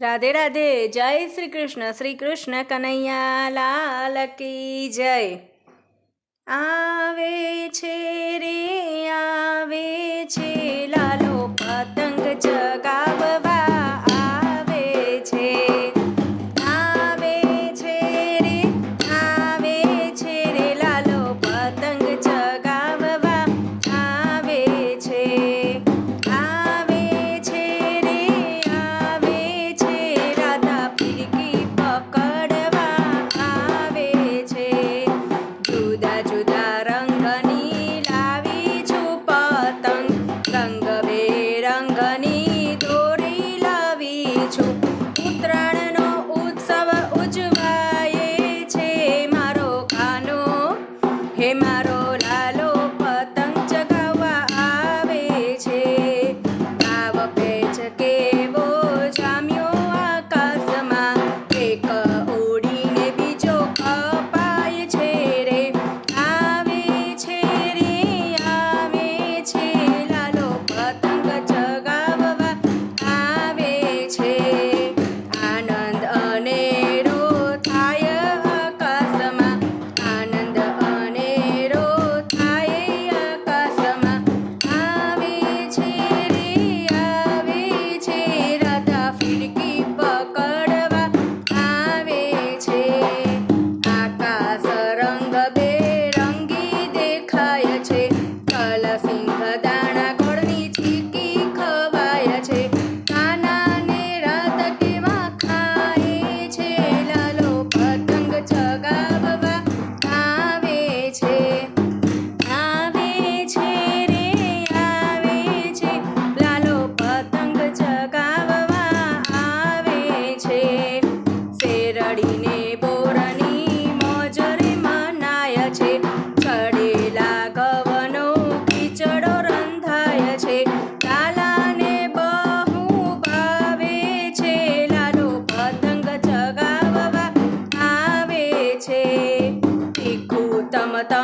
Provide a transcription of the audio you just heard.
રાધે રાધે, જય શ્રી કૃષ્ણ શ્રી કૃષ્ણ કનૈયા, લાલ કી જય. આવે છે રે, આવે છે, લાલો પતંગ છો. ઉત્તરાયણનો ઉત્સવ ઉજવાય છે મારો કાનો હે મારો samata